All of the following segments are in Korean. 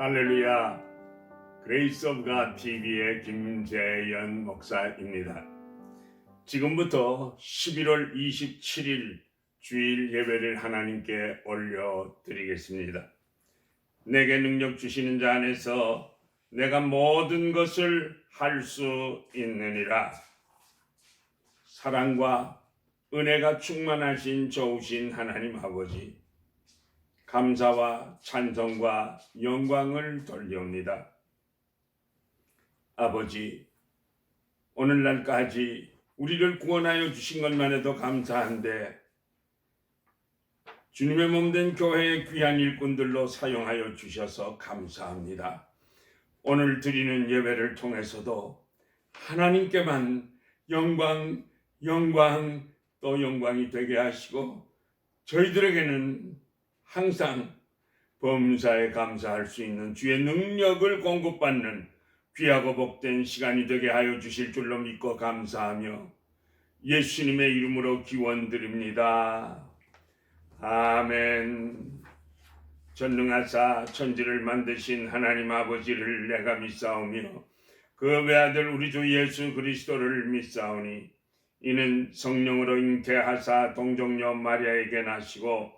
할렐루야. 그레이스 오브 가 TV의 김재현 목사입니다. 지금부터 11월 27일 주일 예배를 하나님께 올려 드리겠습니다. 내게 능력 주시는 자 안에서 내가 모든 것을 할 수 있느니라. 사랑과 은혜가 충만하신 좋으신 하나님 아버지 감사와 찬송과 영광을 돌려옵니다. 아버지, 오늘날까지 우리를 구원하여 주신 것만 해도 감사한데 주님의 몸된 교회의 귀한 일꾼들로 사용하여 주셔서 감사합니다. 오늘 드리는 예배를 통해서도 하나님께만 영광, 영광, 또 영광이 되게 하시고 저희들에게는 항상 범사에 감사할 수 있는 주의 능력을 공급받는 귀하고 복된 시간이 되게 하여 주실 줄로 믿고 감사하며 예수님의 이름으로 기원 드립니다. 아멘. 전능하사 천지를 만드신 하나님 아버지를 내가 믿사오며 그 외아들 우리 주 예수 그리스도를 믿사오니 이는 성령으로 잉태하사 동정녀 마리아에게 나시고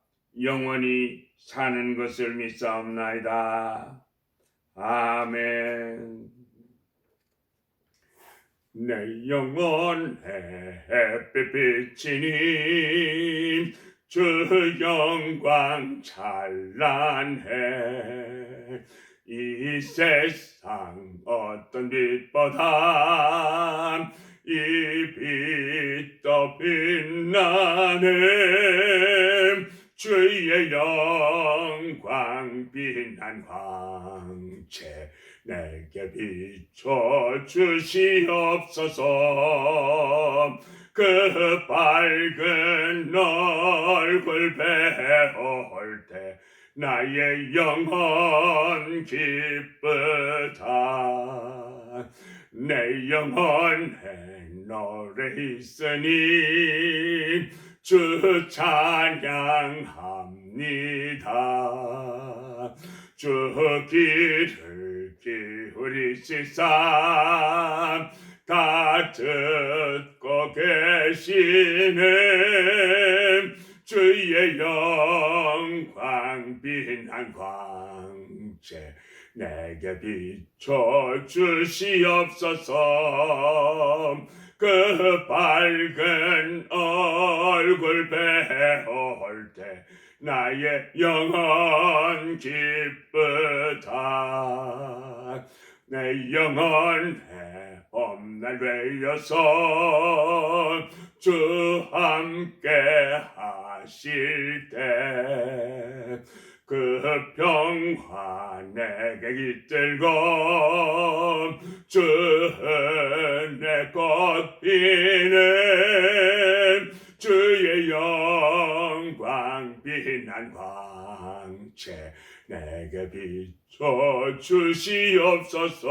영원히 사는 것을 믿사옵나이다. 아멘. 내 영혼의 햇빛이니 주 영광 찬란해 이 세상 어떤 빛보다 이 빛도 빛나네 주의 영광 빛난 광채 내게 비춰 주시옵소서. 그 밝은 얼굴 배울 때 나의 영혼 기쁘다. 내 영혼에 노래 있으니 주 찬양합니다. 주 길을 기울이시사 다 듣고 계시네 주의 영광 빛난 광채 내게 비춰 주시옵소서 그 밝은 얼굴 배울 때 나의 영혼 기쁘다. 내 영혼에 봄날 되어서 주 함께 하실 때 그 평화 내게 깃들고 주 꽃피는 주의 영광 빛난 광채 내게 비춰 주시옵소서.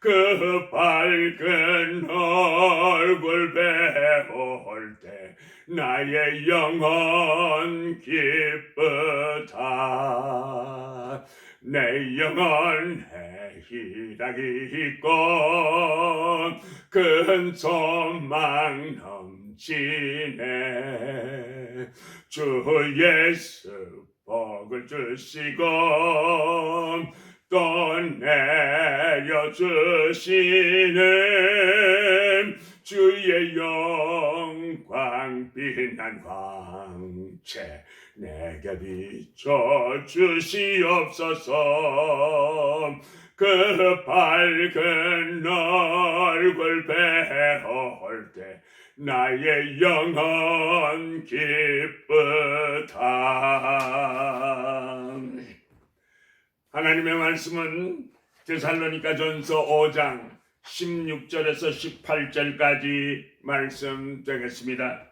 그 밝은 얼굴 배울 때 나의 영혼 기쁘다 내 영혼에 희락이 있고 큰 소망 넘치네. 주 예수 복을 주시고 또 내려주시는 주의 영광 빛난 광채 내게 비춰 주시옵소서. 그 밝은 얼굴 배울 때 나의 영혼 기쁘다. 하나님 하나님의 말씀은 데살로니가 전서 5장 16절에서 18절까지 말씀 되겠습니다.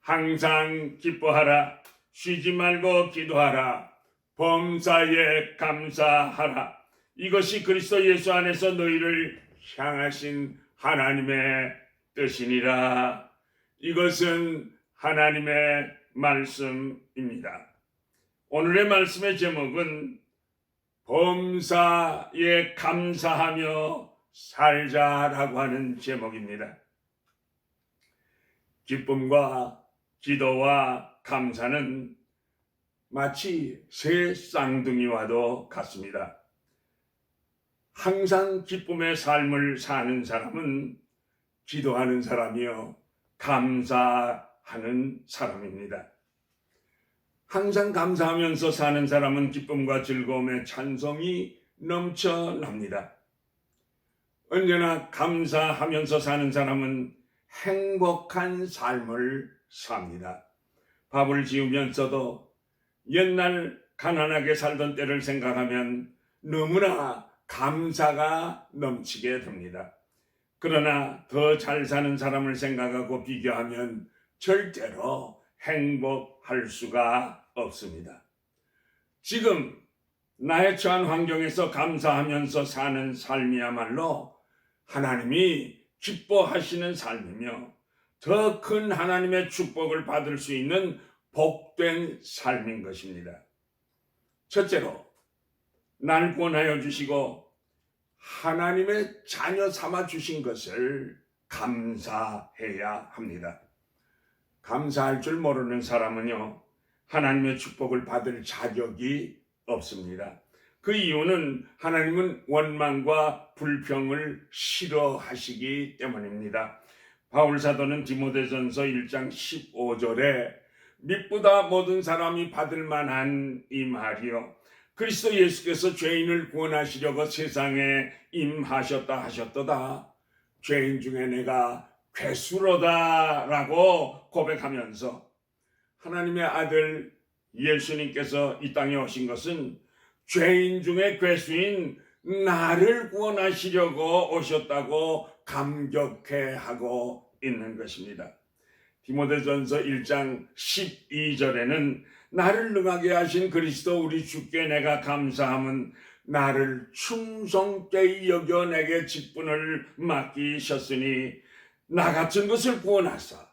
항상 기뻐하라. 쉬지 말고 기도하라. 범사에 감사하라. 이것이 그리스도 예수 안에서 너희를 향하신 하나님의 뜻이니라. 이것은 하나님의 말씀입니다. 오늘의 말씀의 제목은 범사에 감사하며 살자라고 하는 제목입니다. 기쁨과 기도와 감사는 마치 새 쌍둥이와도 같습니다. 항상 기쁨의 삶을 사는 사람은 기도하는 사람이요, 감사하는 사람입니다. 항상 감사하면서 사는 사람은 기쁨과 즐거움의 찬송이 넘쳐납니다. 언제나 감사하면서 사는 사람은 행복한 삶을 삽니다. 밥을 지으면서도 옛날 가난하게 살던 때를 생각하면 너무나 감사가 넘치게 됩니다. 그러나 더 잘 사는 사람을 생각하고 비교하면 절대로 행복할 수가 없습니다. 지금 나의 처한 환경에서 감사하면서 사는 삶이야말로 하나님이 기뻐하시는 삶이며 더 큰 하나님의 축복을 받을 수 있는 복된 삶인 것입니다. 첫째로, 날 구원하여 주시고 하나님의 자녀 삼아 주신 것을 감사해야 합니다. 감사할 줄 모르는 사람은요, 하나님의 축복을 받을 자격이 없습니다. 그 이유는 하나님은 원망과 불평을 싫어하시기 때문입니다. 바울 사도는 디모데전서 1장 15절에 믿보다 모든 사람이 받을 만한 이 말이요. 그리스도 예수께서 죄인을 구원하시려고 세상에 임하셨다 하셨도다. 죄인 중에 내가 괴수로다라고 고백하면서 하나님의 아들 예수님께서 이 땅에 오신 것은 죄인 중에 괴수인 나를 구원하시려고 오셨다고 감격해 하고 있는 것입니다. 디모데전서 1장 12절에는 나를 능하게 하신 그리스도 우리 주께 내가 감사함은 나를 충성되이 여겨 내게 직분을 맡기셨으니 나 같은 것을 구원하사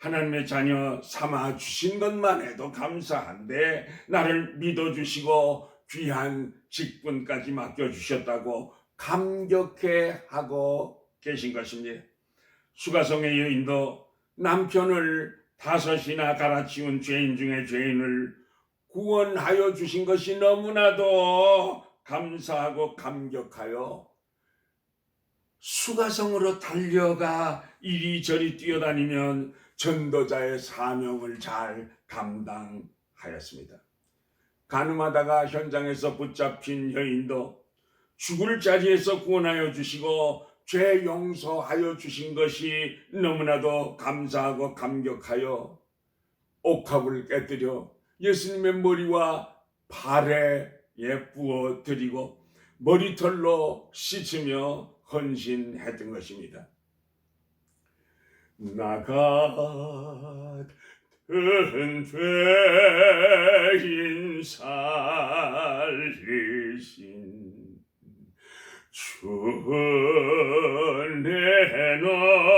하나님의 자녀 삼아 주신 것만 해도 감사한데 나를 믿어 주시고 귀한 직분까지 맡겨 주셨다고 감격해 하고 계신 것입니다. 수가성의 여인도 남편을 다섯이나 갈아치운 죄인 중에 죄인을 구원하여 주신 것이 너무나도 감사하고 감격하여 수가성으로 달려가 이리저리 뛰어다니면 전도자의 사명을 잘 감당하였습니다. 가늠하다가 현장에서 붙잡힌 여인도 죽을 자리에서 구원하여 주시고 죄 용서하여 주신 것이 너무나도 감사하고 감격하여 옥합을 깨뜨려 예수님의 머리와 발에 예쁘어 드리고 머리털로 씻으며 헌신했던 것입니다. 나 같은 죄인 살리신 주내 놀라움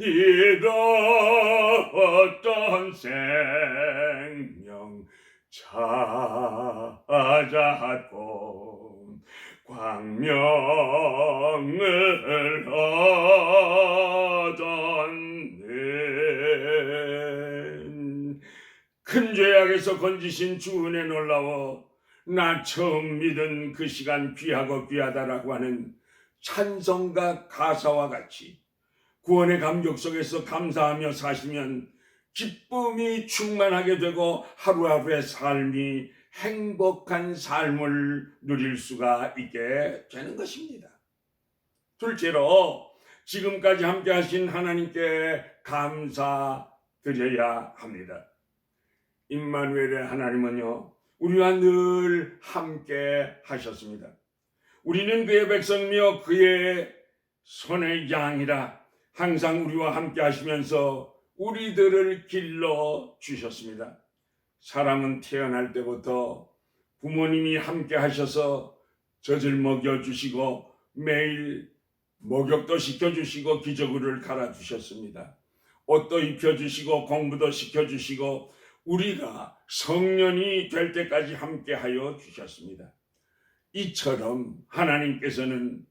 이도 어떤 생명 찾았고 큰 죄악에서 건지신 주 은혜 놀라워 나 처음 믿은 그 시간 귀하고 귀하다라고 하는 찬성과 가사와 같이 구원의 감격 속에서 감사하며 사시면 기쁨이 충만하게 되고 하루하루의 삶이 행복한 삶을 누릴 수가 있게 되는 것입니다. 둘째로 지금까지 함께 하신 하나님께 감사드려야 합니다. 임마누엘의 하나님은요 우리와 늘 함께 하셨습니다. 우리는 그의 백성이며 그의 손의 양이라 항상 우리와 함께 하시면서 우리들을 길러 주셨습니다. 사람은 태어날 때부터 부모님이 함께 하셔서 젖을 먹여 주시고 매일 목욕도 시켜 주시고 기저귀를 갈아 주셨습니다. 옷도 입혀 주시고 공부도 시켜 주시고 우리가 성년이 될 때까지 함께 하여 주셨습니다. 이처럼 하나님께서는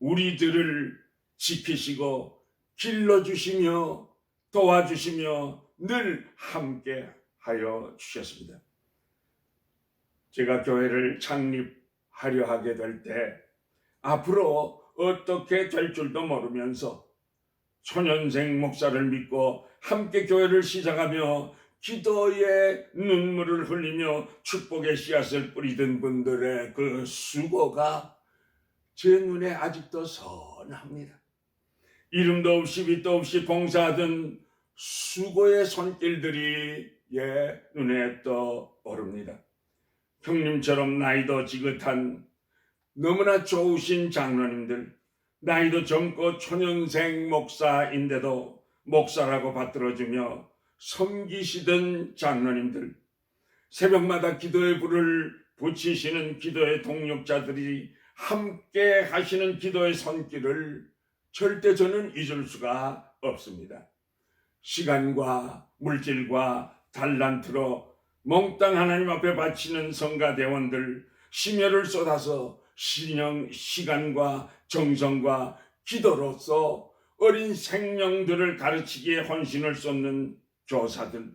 우리들을 지키시고 길러주시며 도와주시며 늘 함께 하여 주셨습니다. 제가 교회를 창립하려 하게 될 때 앞으로 어떻게 될 줄도 모르면서 초년생 목사를 믿고 함께 교회를 시작하며 기도의 눈물을 흘리며 축복의 씨앗을 뿌리던 분들의 그 수고가 제 눈에 아직도 선합니다. 이름도 없이 빛도 없이 봉사하던 수고의 손길들이 예 눈에 떠오릅니다. 형님처럼 나이도 지긋한 너무나 좋으신 장로님들, 나이도 젊고 초년생 목사인데도 목사라고 받들어주며 섬기시던 장로님들, 새벽마다 기도의 불을 붙이시는 기도의 동력자들이 함께 하시는 기도의 손길을 절대 저는 잊을 수가 없습니다. 시간과 물질과 달란트로 몽땅 하나님 앞에 바치는 성가대원들 심혈을 쏟아서 신령 시간과 정성과 기도로서 어린 생명들을 가르치기에 헌신을 쏟는 교사들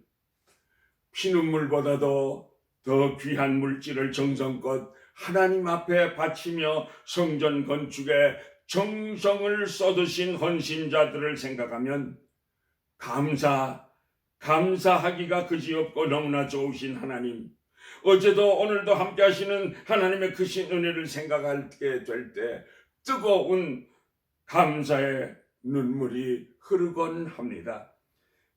피눈물보다도 더 귀한 물질을 정성껏 하나님 앞에 바치며 성전 건축에 정성을 쏟으신 헌신자들을 생각하면 감사, 감사하기가 그지없고 너무나 좋으신 하나님. 어제도 오늘도 함께 하시는 하나님의 크신 은혜를 생각하게 될 때 뜨거운 감사의 눈물이 흐르곤 합니다.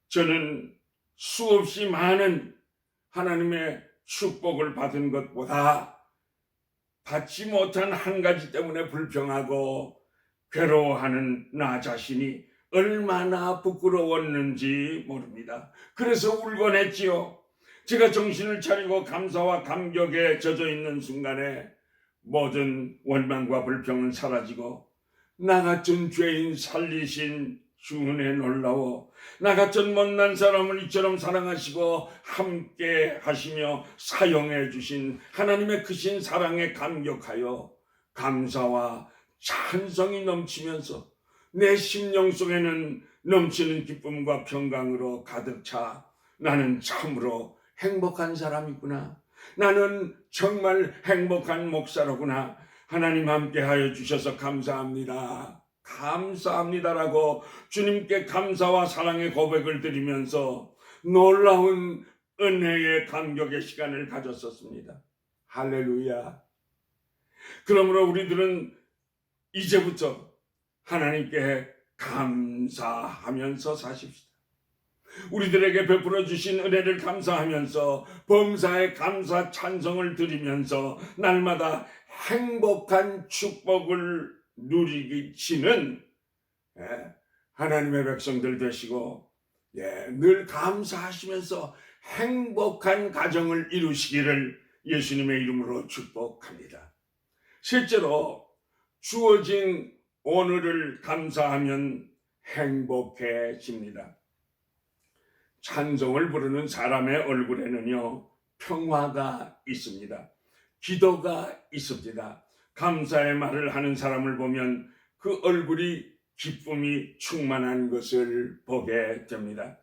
저는 수없이 많은 하나님의 축복을 받은 것보다 받지 못한 한 가지 때문에 불평하고 괴로워하는 나 자신이 얼마나 부끄러웠는지 모릅니다. 그래서 울곤 했지요. 제가 정신을 차리고 감사와 감격에 젖어 있는 순간에 모든 원망과 불평은 사라지고 나 같은 죄인 살리신 주은혜 놀라워 나 같은 못난 사람을 이처럼 사랑하시고 함께 하시며 사용해 주신 하나님의 크신 사랑에 감격하여 감사와 찬성이 넘치면서 내 심령 속에는 넘치는 기쁨과 평강으로 가득 차 나는 참으로 행복한 사람이구나. 나는 정말 행복한 목사로구나. 하나님 함께 하여 주셔서 감사합니다. 감사합니다라고 주님께 감사와 사랑의 고백을 드리면서 놀라운 은혜의 감격의 시간을 가졌었습니다. 할렐루야. 그러므로 우리들은 이제부터 하나님께 감사하면서 사십시다. 우리들에게 베풀어 주신 은혜를 감사하면서 범사의 감사 찬성을 드리면서 날마다 행복한 축복을 누리기치는 예, 하나님의 백성들 되시고 예, 늘 감사하시면서 행복한 가정을 이루시기를 예수님의 이름으로 축복합니다. 실제로 주어진 오늘을 감사하면 행복해집니다. 찬송을 부르는 사람의 얼굴에는요, 평화가 있습니다. 기도가 있습니다. 감사의 말을 하는 사람을 보면 그 얼굴이 기쁨이 충만한 것을 보게 됩니다.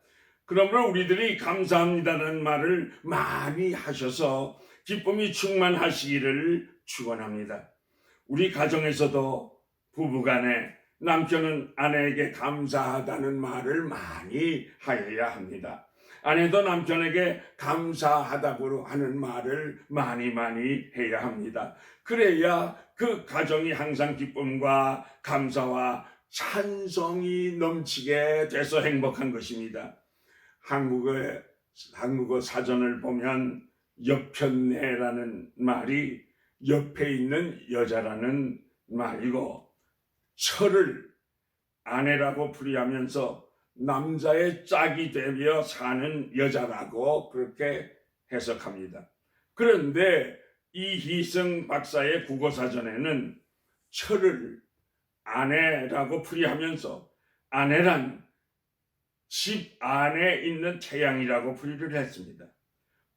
그러므로 우리들이 감사합니다는 말을 많이 하셔서 기쁨이 충만하시기를 축원합니다. 우리 가정에서도 부부간에 남편은 아내에게 감사하다는 말을 많이 하여야 합니다. 아내도 남편에게 감사하다고 하는 말을 많이 많이 해야 합니다. 그래야 그 가정이 항상 기쁨과 감사와 찬성이 넘치게 돼서 행복한 것입니다. 한국의 한국어 사전을 보면 옆편내라는 말이 옆에 있는 여자라는 말이고 철을 아내라고 풀이하면서 남자의 짝이 되며 사는 여자라고 그렇게 해석합니다. 그런데 이희성 박사의 국어사전에는 철을 아내라고 풀이하면서 아내란 집 안에 있는 태양이라고 풀이를 했습니다.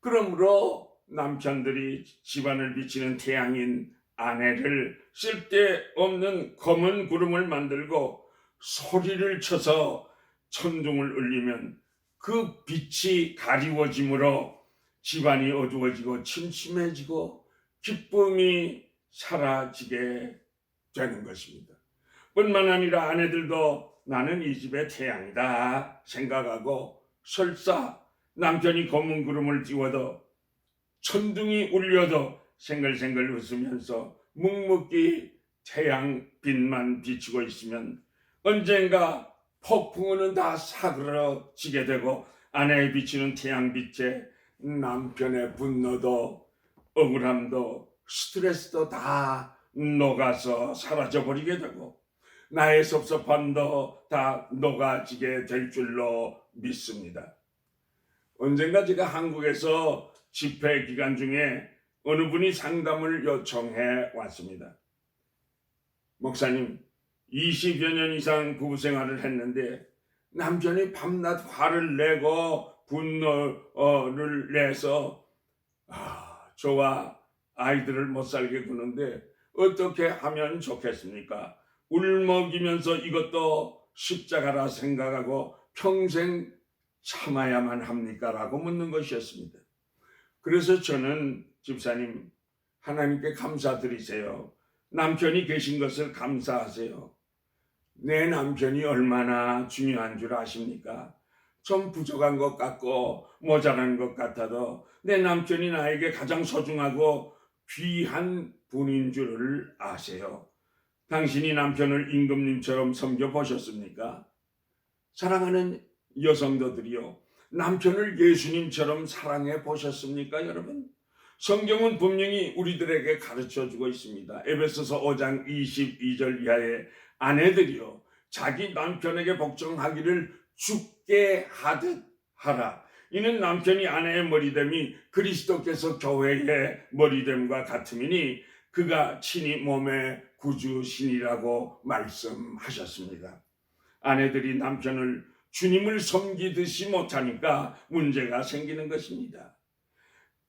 그러므로 남편들이 집안을 비치는 태양인 아내를 쓸데없는 검은 구름을 만들고 소리를 쳐서 천둥을 울리면 그 빛이 가리워짐으로 집안이 어두워지고 침침해지고 기쁨이 사라지게 되는 것입니다. 뿐만 아니라 아내들도 나는 이 집의 태양이다 생각하고 설사 남편이 검은 구름을 띄워도 천둥이 울려도 생글생글 웃으면서 묵묵히 태양 빛만 비치고 있으면 언젠가 폭풍우는 다 사그러지게 되고 아내에 비치는 태양빛에 남편의 분노도 억울함도 스트레스도 다 녹아서 사라져버리게 되고 나의 섭섭함도 다 녹아지게 될 줄로 믿습니다. 언젠가 제가 한국에서 집회 기간 중에 어느 분이 상담을 요청해 왔습니다. 목사님, 20여 년 이상 부부 생활을 했는데 남편이 밤낮 화를 내고 분노를 내서 아, 저와 아이들을 못 살게 구는데 어떻게 하면 좋겠습니까? 울먹이면서 이것도 십자가라 생각하고 평생 참아야만 합니까? 라고 묻는 것이었습니다. 그래서 저는 집사님 하나님께 감사드리세요. 남편이 계신 것을 감사하세요. 내 남편이 얼마나 중요한 줄 아십니까? 좀 부족한 것 같고 모자란 것 같아도 내 남편이 나에게 가장 소중하고 귀한 분인 줄을 아세요. 당신이 남편을 임금님처럼 섬겨보셨습니까? 사랑하는 여성도들이요. 남편을 예수님처럼 사랑해 보셨습니까, 여러분? 성경은 분명히 우리들에게 가르쳐 주고 있습니다. 에베소서 5장 22절 이하의 아내들이요. 자기 남편에게 복종하기를 죽게 하듯 하라. 이는 남편이 아내의 머리됨이 그리스도께서 교회의 머리됨과 같음이니 그가 친히 몸의 구주신이라고 말씀하셨습니다. 아내들이 남편을 주님을 섬기듯이 못하니까 문제가 생기는 것입니다.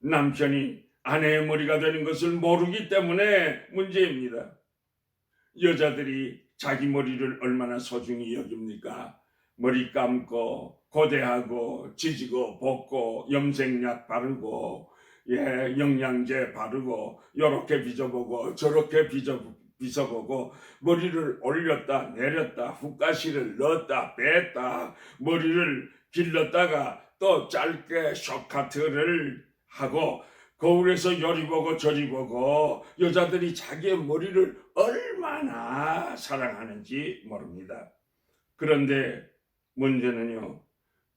남편이 아내의 머리가 되는 것을 모르기 때문에 문제입니다. 여자들이 자기 머리를 얼마나 소중히 여깁니까? 머리 감고 고대하고 지지고 볶고 염색약 바르고 예 영양제 바르고 요렇게 빚어보고 저렇게 빚어 빗어보고 머리를 올렸다 내렸다 훅가시를 넣었다 뺐다 머리를 길렀다가 또 짧게 쇼카트를 하고 거울에서 요리 보고 저리 보고 여자들이 자기의 머리를 얼마나 사랑하는지 모릅니다. 그런데 문제는요,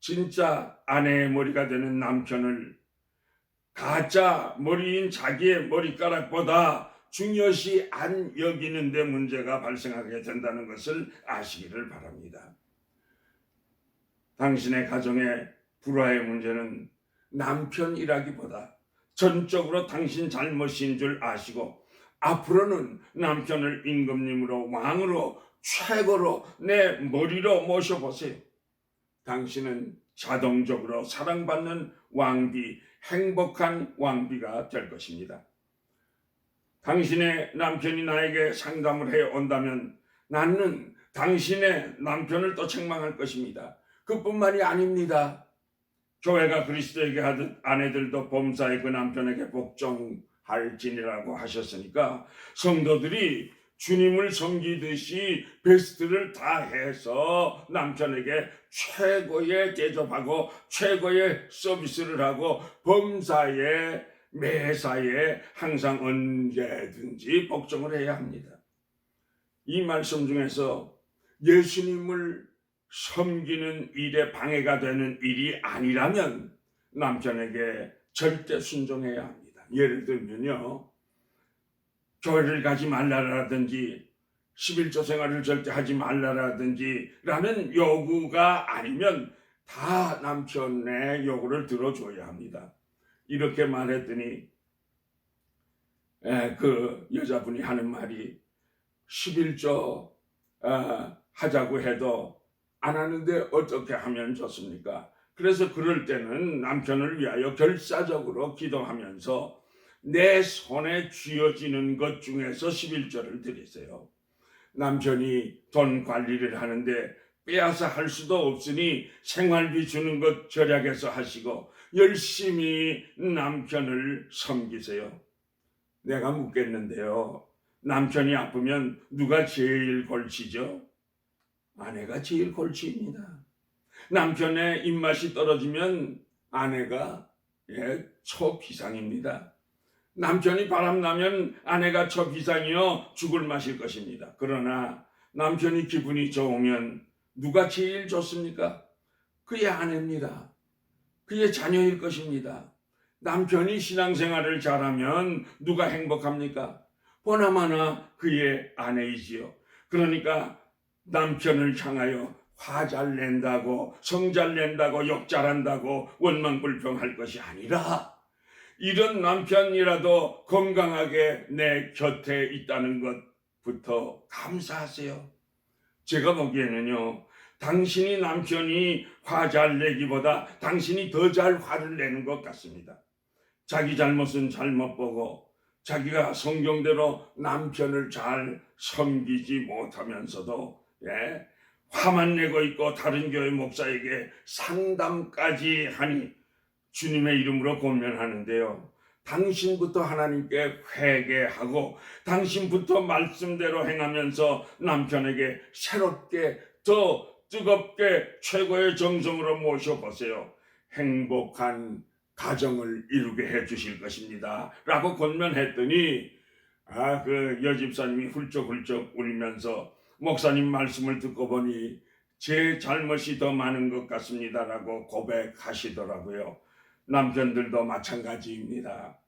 진짜 아내의 머리가 되는 남편을 가짜 머리인 자기의 머리카락보다 중요시 안 여기는데 문제가 발생하게 된다는 것을 아시기를 바랍니다. 당신의 가정의 불화의 문제는 남편이라기보다 전적으로 당신 잘못인 줄 아시고 앞으로는 남편을 임금님으로 왕으로 최고로 내 머리로 모셔보세요. 당신은 자동적으로 사랑받는 왕비, 행복한 왕비가 될 것입니다. 당신의 남편이 나에게 상담을 해 온다면 나는 당신의 남편을 또 책망할 것입니다. 그뿐만이 아닙니다. 교회가 그리스도에게 하듯 아내들도 범사의 그 남편에게 복종할지니라고 하셨으니까 성도들이 주님을 섬기듯이 베스트를 다 해서 남편에게 최고의 대접하고 최고의 서비스를 하고 범사에 매사에 항상 언제든지 복종을 해야 합니다. 이 말씀 중에서 예수님을 섬기는 일에 방해가 되는 일이 아니라면 남편에게 절대 순종해야 합니다. 예를 들면요. 교회를 가지 말라라든지 11조 생활을 절대 하지 말라라든지 라는 요구가 아니면 다 남편의 요구를 들어줘야 합니다. 이렇게 말했더니 에, 그 여자분이 하는 말이 11조 어, 하자고 해도 안 하는데 어떻게 하면 좋습니까? 그래서 그럴 때는 남편을 위하여 결사적으로 기도하면서 내 손에 쥐어지는 것 중에서 11조를 드리세요. 남편이 돈 관리를 하는데 빼앗아 할 수도 없으니 생활비 주는 것 절약해서 하시고 열심히 남편을 섬기세요. 내가 묻겠는데요. 남편이 아프면 누가 제일 골치죠? 아내가 제일 골치입니다. 남편의 입맛이 떨어지면 아내가 예, 초비상입니다. 남편이 바람나면 아내가 초비상이요 죽을 맛일 것입니다. 그러나 남편이 기분이 좋으면 누가 제일 좋습니까? 그의 아내입니다. 그의 자녀일 것입니다. 남편이 신앙생활을 잘하면 누가 행복합니까? 보나마나 그의 아내이지요. 그러니까 남편을 향하여 화잘 낸다고 성잘 낸다고 욕 잘한다고 원망불평할 것이 아니라 이런 남편이라도 건강하게 내 곁에 있다는 것부터 감사하세요. 제가 보기에는요, 당신이 남편이 화 잘 내기보다 당신이 더 잘 화를 내는 것 같습니다. 자기 잘못은 잘못 보고 자기가 성경대로 남편을 잘 섬기지 못하면서도 예, 화만 내고 있고 다른 교회 목사에게 상담까지 하니 주님의 이름으로 권면하는데요. 당신부터 하나님께 회개하고 당신부터 말씀대로 행하면서 남편에게 새롭게 더 뜨겁게 최고의 정성으로 모셔보세요. 행복한 가정을 이루게 해 주실 것입니다. 라고 권면했더니 아 그 여집사님이 훌쩍훌쩍 울면서 목사님 말씀을 듣고 보니 제 잘못이 더 많은 것 같습니다라고 고백하시더라고요. 남편들도 마찬가지입니다.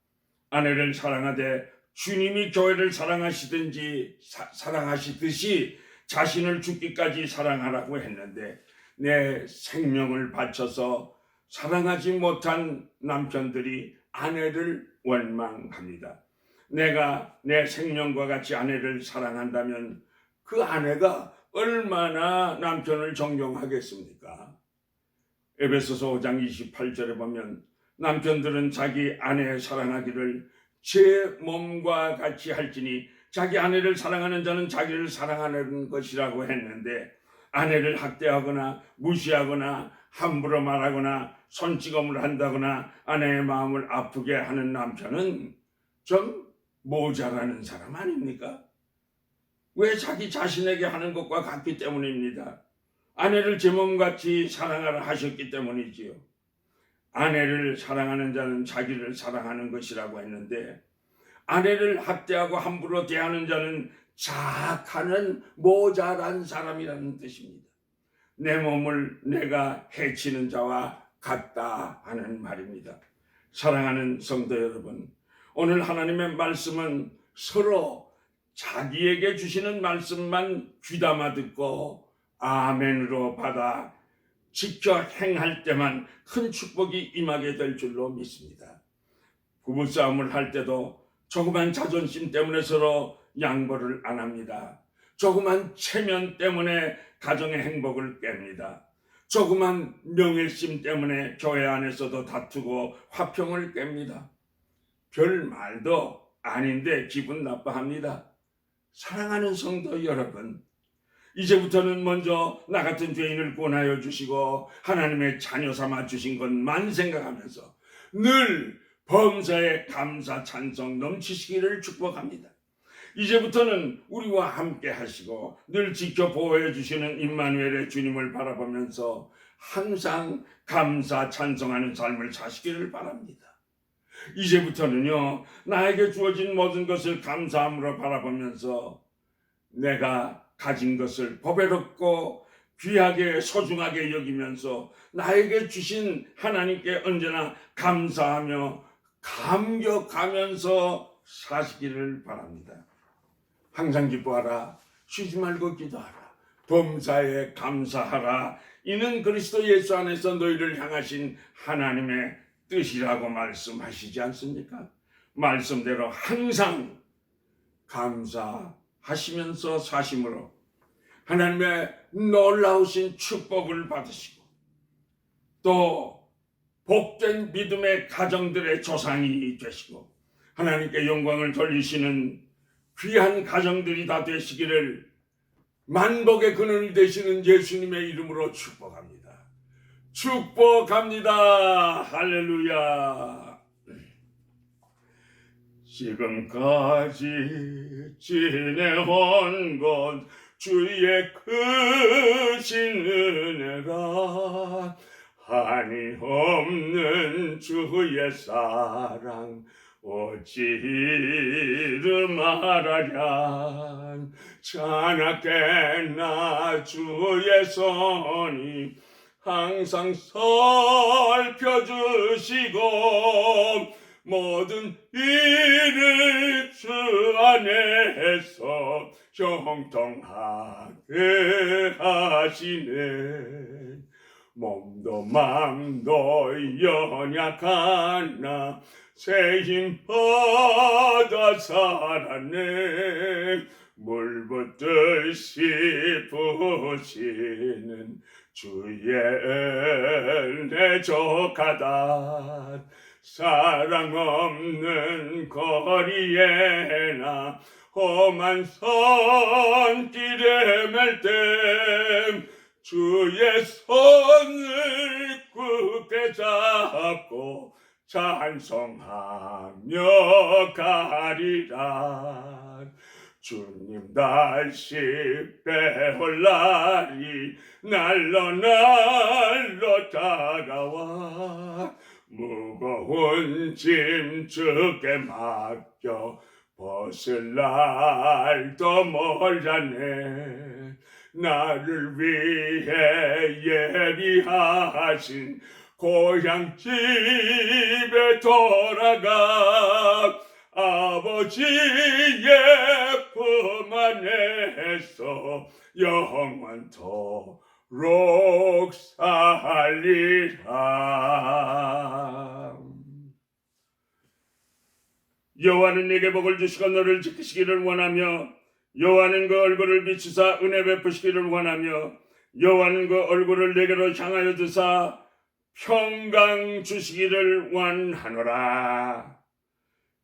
아내를 사랑하되 주님이 교회를 사랑하시든지 사, 사랑하시듯이 자신을 죽기까지 사랑하라고 했는데 내 생명을 바쳐서 사랑하지 못한 남편들이 아내를 원망합니다. 내가 내 생명과 같이 아내를 사랑한다면 그 아내가 얼마나 남편을 존경하겠습니까? 에베소서 5장 28절에 보면 남편들은 자기 아내 사랑하기를 제 몸과 같이 할지니 자기 아내를 사랑하는 자는 자기를 사랑하는 것이라고 했는데 아내를 학대하거나 무시하거나 함부로 말하거나 손찌검을 한다거나 아내의 마음을 아프게 하는 남편은 좀 모자라는 사람 아닙니까? 왜 자기 자신에게 하는 것과 같기 때문입니다. 아내를 제 몸같이 사랑하라 하셨기 때문이지요. 아내를 사랑하는 자는 자기를 사랑하는 것이라고 했는데 아내를 학대하고 함부로 대하는 자는 자학하는 모자란 사람이라는 뜻입니다. 내 몸을 내가 해치는 자와 같다 하는 말입니다. 사랑하는 성도 여러분, 오늘 하나님의 말씀은 서로 자기에게 주시는 말씀만 귀담아 듣고 아멘으로 받아 지켜 행할 때만 큰 축복이 임하게 될 줄로 믿습니다. 부부싸움을 할 때도 조그만 자존심 때문에 서로 양보를 안 합니다. 조그만 체면 때문에 가정의 행복을 깹니다. 조그만 명예심 때문에 교회 안에서도 다투고 화평을 깹니다. 별 말도 아닌데 기분 나빠합니다. 사랑하는 성도 여러분, 이제부터는 먼저 나 같은 죄인을 구원하여 주시고 하나님의 자녀 삼아 주신 것만 생각하면서 늘 범사에 감사 찬송 넘치시기를 축복합니다. 이제부터는 우리와 함께 하시고 늘 지켜 보호해 주시는 임마누엘의 주님을 바라보면서 항상 감사 찬송하는 삶을 사시기를 바랍니다. 이제부터는요, 나에게 주어진 모든 것을 감사함으로 바라보면서 내가 가진 것을 보배롭고 귀하게 소중하게 여기면서 나에게 주신 하나님께 언제나 감사하며 감격하면서 사시기를 바랍니다. 항상 기뻐하라. 쉬지 말고 기도하라. 범사에 감사하라. 이는 그리스도 예수 안에서 너희를 향하신 하나님의 뜻이라고 말씀하시지 않습니까? 말씀대로 항상 감사하시면서 사심으로 하나님의 놀라우신 축복을 받으시고 또 복된 믿음의 가정들의 조상이 되시고 하나님께 영광을 돌리시는 귀한 가정들이 다 되시기를 만복의 근원이 되시는 예수님의 이름으로 축복합니다. 축복합니다. 할렐루야. 지금까지 지내온 것 주의 크신 은혜가 한이 없는 주의 사랑 어찌 말하랴 자나깨나 주의 손이 항상 살펴주시고 모든 일을 주 안에서 형통하게 하시네. 몸도 마음도 연약하나 새힘 받아 살았네. 물 붓듯이 부시는 주의 은혜 족하다 사랑 없는 거리에나 험한 선길에 맬때 주의 손을 굳게 잡고 찬송하며 가리라 주님 다시 빼올 날이 날로 날로 다가와. 무거운 짐 주께 맡겨 벗을 날도 멀잖네. 나를 위해 예비하신 고향 집에 돌아가 아버지의 품 안에서 영원토록 살리라 여호와는 내게 복을 주시고 너를 지키시기를 원하며 여호와는 그 얼굴을 비추사 은혜 베푸시기를 원하며 여호와는 그 얼굴을 내게로 향하여 드사 평강 주시기를 원하노라.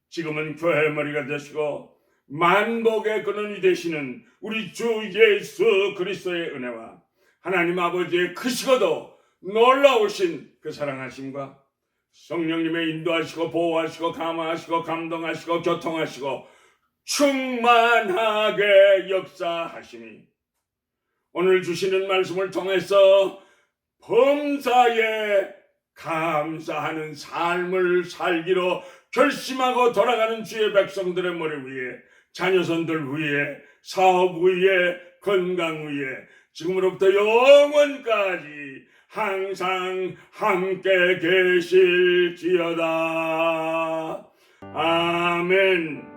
지금은 교회 머리가 되시고 만복의 근원이 되시는 우리 주 예수 그리스도의 은혜와 하나님 아버지의 크시고도 놀라우신 그 사랑하심과 성령님의 인도하시고 보호하시고 감화하시고 감동하시고 교통하시고 충만하게 역사하시니 오늘 주시는 말씀을 통해서 범사에 감사하는 삶을 살기로 결심하고 돌아가는 주의 백성들의 머리 위에 자녀선들 위에 사업 위에 건강 위에 지금으로부터 영원까지 항상 함께 계실지어다. 아멘.